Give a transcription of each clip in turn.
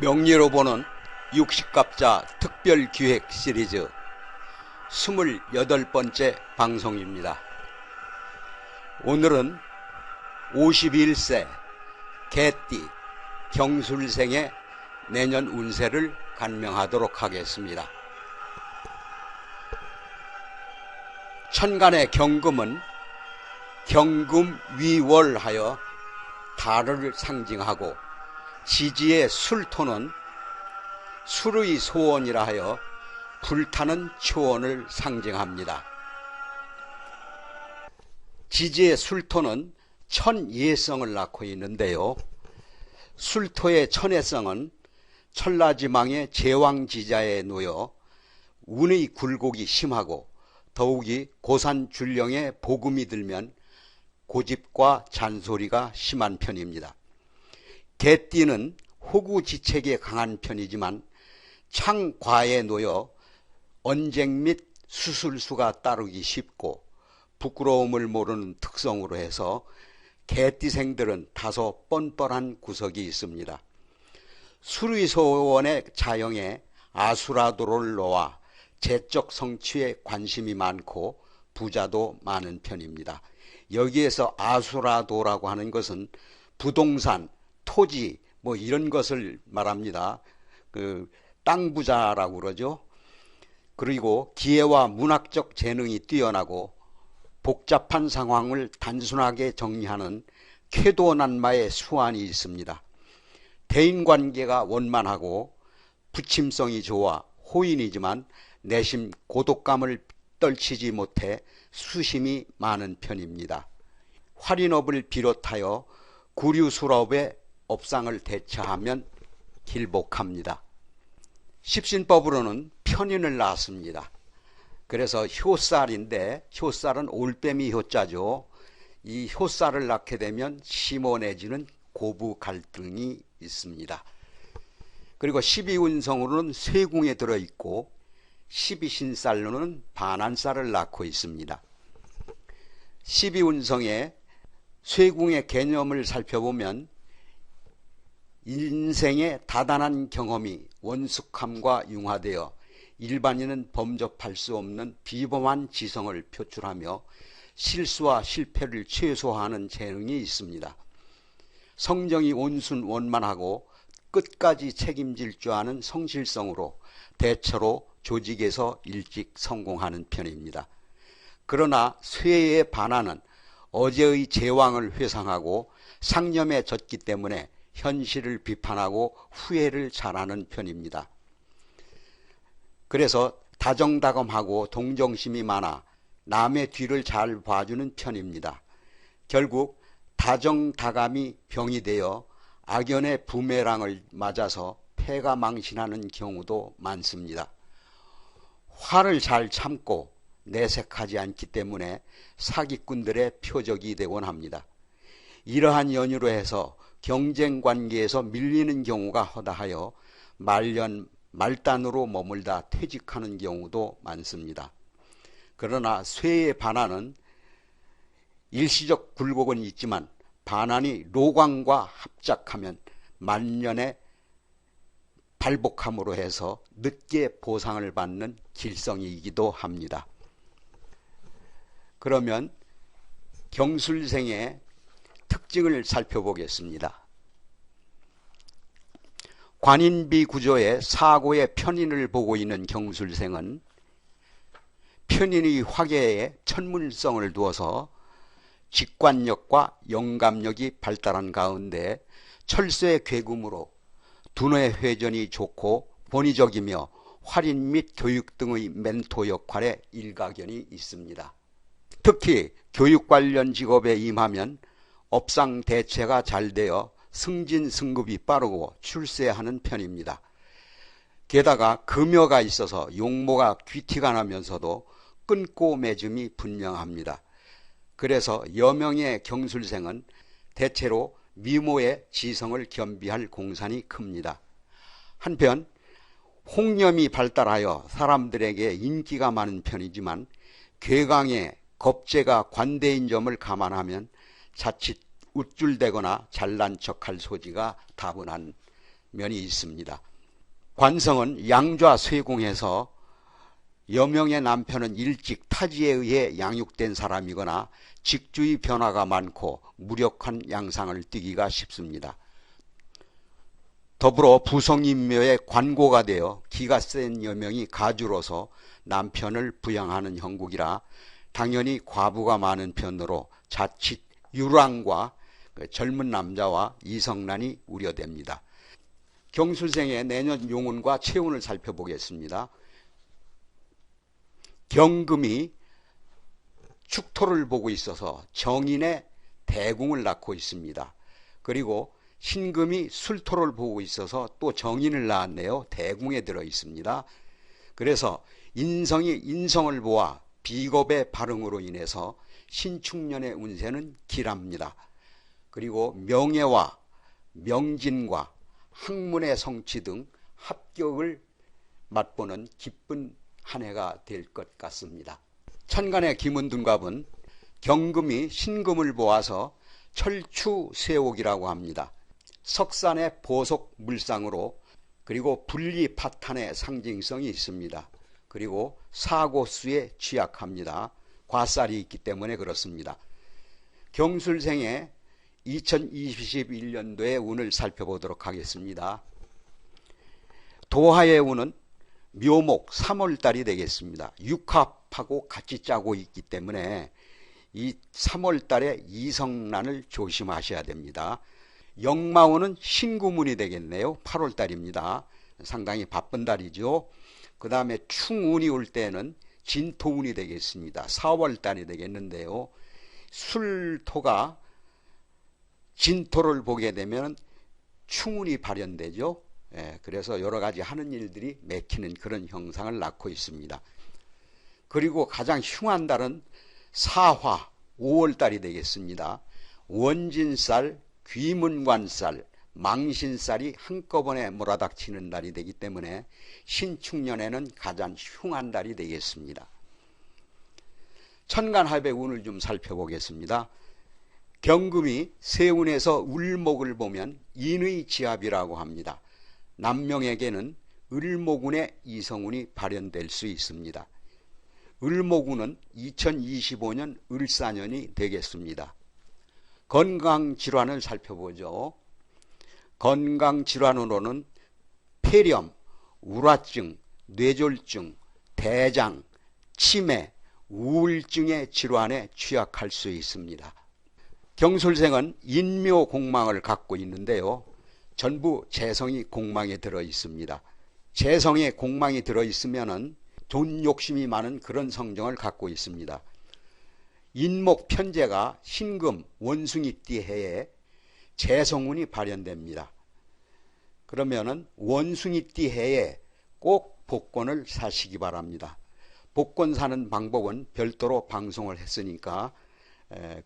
명리로 보는 60갑자 특별기획 시리즈 28번째 방송입니다. 오늘은 51세 개띠 경술생의 내년 운세를 간명하도록 하겠습니다. 천간의 경금은 경금위월하여 달을 상징하고 지지의 술토는 술의 소원이라 하여 불타는 초원을 상징합니다. 지지의 술토는 천예성을 낳고 있는데요. 술토의 천예성은 천라지망의 제왕지자에 놓여 운의 굴곡이 심하고 더욱이 고산줄령의 복음이 들면 고집과 잔소리가 심한 편입니다. 개띠는 호구지책에 강한 편이지만 창과에 놓여 언쟁 및 수술수가 따르기 쉽고 부끄러움을 모르는 특성으로 해서 개띠생들은 다소 뻔뻔한 구석이 있습니다. 수리소원의 자영에 아수라도를 놓아 재적 성취에 관심이 많고 부자도 많은 편입니다. 여기에서 아수라도라고 하는 것은 부동산, 토지 뭐 이런 것을 말합니다. 그 땅 부자라고 그러죠. 그리고 기회와 문학적 재능이 뛰어나고 복잡한 상황을 단순하게 정리하는 쾌도난마의 수완이 있습니다. 대인관계가 원만하고 부침성이 좋아 호인이지만 내심 고독감을 떨치지 못해 수심이 많은 편입니다. 활인업을 비롯하여 구류수업의 업상을 대처하면 길복합니다. 십신법으로는 편인을 낳았습니다. 그래서 효살인데 효살은 올빼미 효자죠. 이 효살을 낳게 되면 심오 내지는 고부 갈등이 있습니다. 그리고 12운성으로는 쇠궁에 들어있고 12신살로는 반한살을 낳고 있습니다. 12운성의 쇠궁의 개념을 살펴보면 인생의 다단한 경험이 원숙함과 융화되어 일반인은 범접할 수 없는 비범한 지성을 표출하며 실수와 실패를 최소화하는 재능이 있습니다. 성정이 온순 원만하고 끝까지 책임질 줄 아는 성실성으로 대체로 조직에서 일찍 성공하는 편입니다. 그러나 쇠의 반환은 어제의 제왕을 회상하고 상념에 젖기 때문에 현실을 비판하고 후회를 잘하는 편입니다. 그래서 다정다감하고 동정심이 많아 남의 뒤를 잘 봐주는 편입니다. 결국 다정다감이 병이 되어 악연의 부메랑을 맞아서 폐가 망신하는 경우도 많습니다. 화를 잘 참고 내색하지 않기 때문에 사기꾼들의 표적이 되곤 합니다. 이러한 연유로 해서 경쟁 관계에서 밀리는 경우가 허다하여 말년 말단으로 머물다 퇴직하는 경우도 많습니다. 그러나 쇠의 반환은 일시적 굴곡은 있지만 반환이 로광과 합작하면 만년의 발복함으로 해서 늦게 보상을 받는 길성이기도 합니다. 그러면 경술생의 특징을 살펴보겠습니다. 관인비 구조의 사고의 편인을 보고 있는 경술생은 편인의 화계에 천문성을 두어서 직관력과 영감력이 발달한 가운데 철새의 괴금으로 두뇌 회전이 좋고 본의적이며 활인 및 교육 등의 멘토 역할에 일가견이 있습니다. 특히 교육 관련 직업에 임하면 업상 대체가 잘 되어 승진 승급이 빠르고 출세하는 편입니다. 게다가 금여가 있어서 용모가 귀티가 나면서도 끊고 맺음이 분명합니다. 그래서 여명의 경술생은 대체로 미모의 지성을 겸비할 공산이 큽니다. 한편 홍념이 발달하여 사람들에게 인기가 많은 편이지만 괴강의 겁재가 관대인 점을 감안하면 자칫 우쭐대거나 잘난 척할 소지가 다분한 면이 있습니다. 관성은 양좌 쇠공해서 여명의 남편은 일찍 타지에 의해 양육된 사람이거나 직주의 변화가 많고 무력한 양상을 띠기가 쉽습니다. 더불어 부성인묘의 관고가 되어 기가 센 여명이 가주로서 남편을 부양하는 형국이라 당연히 과부가 많은 편으로 자칫 유랑과 그 젊은 남자와 이성난이 우려됩니다. 경술생의 내년 용운과 체운을 살펴보겠습니다. 경금이 축토를 보고 있어서 정인의 대궁을 낳고 있습니다. 그리고 신금이 술토를 보고 있어서 또 정인을 낳았네요. 대궁에 들어 있습니다. 그래서 인성이 인성을 보아 비겁의 발흥으로 인해서 신축년의 운세는 길합니다. 그리고 명예와 명진과 학문의 성취 등 합격을 맛보는 기쁜 한 해가 될 것 같습니다. 천간의 김은둔갑은 경금이 신금을 보아서 철추세옥이라고 합니다. 석산의 보석 물상으로 그리고 분리 파탄의 상징성이 있습니다. 그리고 사고수에 취약합니다. 과살이 있기 때문에 그렇습니다. 경술생의 2021년도의 운을 살펴보도록 하겠습니다. 도하의 운은 묘목 3월달이 되겠습니다. 육합하고 같이 짜고 있기 때문에 이 3월달에 이성난을 조심하셔야 됩니다. 영마운은 신구문이 되겠네요. 8월달입니다. 상당히 바쁜 달이죠. 그 다음에 충운이 올 때는 진토운이 되겠습니다. 4월달이 되겠는데요. 술토가 진토를 보게 되면 충운이 발현되죠. 예, 그래서 여러 가지 하는 일들이 맥히는 그런 형상을 낳고 있습니다. 그리고 가장 흉한 달은 사화 5월달이 되겠습니다. 원진살, 귀문관살, 망신살이 한꺼번에 몰아닥치는 달이 되기 때문에 신축년에는 가장 흉한 달이 되겠습니다. 천간합의 운을 좀 살펴보겠습니다. 경금이 세운에서 울목을 보면 인의 지압이라고 합니다. 남명에게는 을목운의 이성운이 발현될 수 있습니다. 을목운은 2025년 을사년이 되겠습니다. 건강 질환을 살펴보죠. 건강질환으로는 폐렴, 우라증, 뇌졸중, 대장, 치매, 우울증의 질환에 취약할 수 있습니다. 경술생은 인묘 공망을 갖고 있는데요. 전부 재성이 공망에 들어 있습니다. 재성에 공망이 들어 있으면은 돈 욕심이 많은 그런 성정을 갖고 있습니다. 인목 편제가 신금 원숭이띠 해에 재성운이 발현됩니다. 그러면은 원숭이띠 해에 꼭 복권을 사시기 바랍니다. 복권 사는 방법은 별도로 방송을 했으니까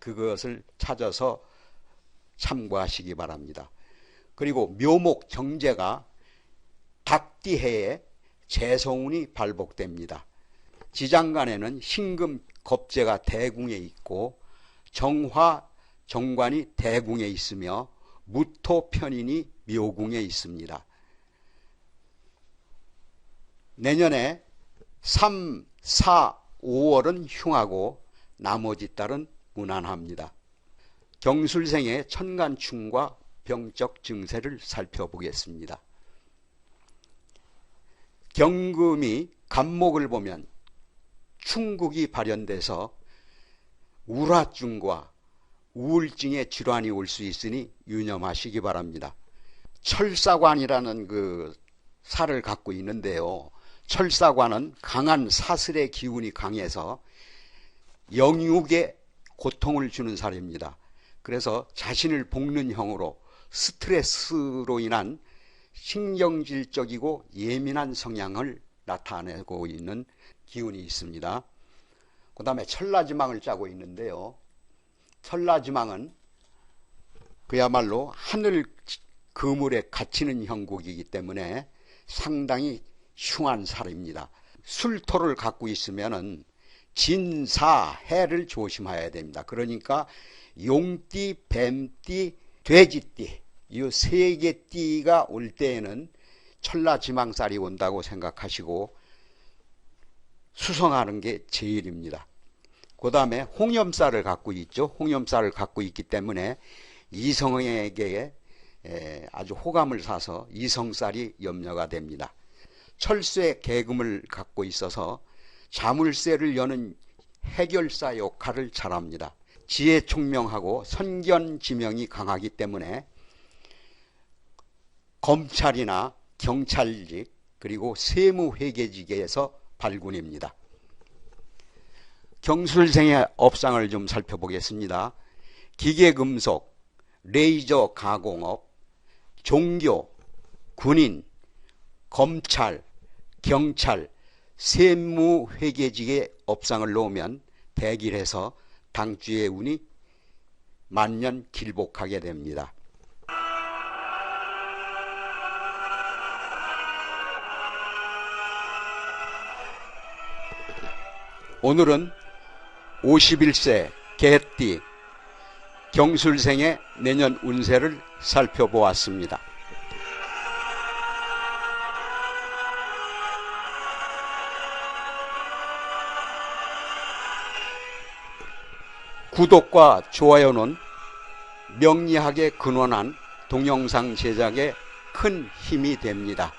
그것을 찾아서 참고하시기 바랍니다. 그리고 묘목 정제가 닭띠 해에 재성운이 발복됩니다. 지장간에는 신금 겁재가 대궁에 있고 정화 정관이 대궁에 있으며 무토 편인이 묘궁에 있습니다. 내년에 3, 4, 5월은 흉하고 나머지 달은 무난합니다. 경술생의 천간충과 병적 증세를 살펴보겠습니다. 경금이 간목을 보면 충국이 발현돼서 우라증과 우울증의 질환이 올 수 있으니 유념하시기 바랍니다. 철사관이라는 그 살을 갖고 있는데요. 철사관은 강한 사슬의 기운이 강해서 영육에 고통을 주는 살입니다. 그래서 자신을 볶는 형으로 스트레스로 인한 신경질적이고 예민한 성향을 나타내고 있는 기운이 있습니다. 그 다음에 천라지망을 짜고 있는데요. 천라지망은 그야말로 하늘 그물에 갇히는 형국이기 때문에 상당히 흉한 살입니다. 술토를 갖고 있으면은 진사, 해를 조심해야 됩니다. 그러니까 용띠, 뱀띠, 돼지띠 이 세 개 띠가 올 때에는 천라지망살이 온다고 생각하시고 수성하는 게 제일입니다. 그 다음에 홍염살을 갖고 있죠. 홍염살을 갖고 있기 때문에 이성에게 에, 아주 호감을 사서 이성살이 염려가 됩니다. 철쇠 계금을 갖고 있어서 자물쇠를 여는 해결사 역할을 잘합니다. 지혜 총명하고 선견 지명이 강하기 때문에 검찰이나 경찰직 그리고 세무회계직에서 발군입니다. 경술생의 업상을 좀 살펴보겠습니다. 기계금속, 레이저 가공업, 종교, 군인, 검찰, 경찰, 세무회계직의 업상을 놓으면 대길해서 당주의 운이 만년 길복하게 됩니다. 오늘은 51세 개띠 경술생의 내년 운세를 살펴보았습니다. 구독과 좋아요는 명리학에 근원한 동영상 제작에 큰 힘이 됩니다.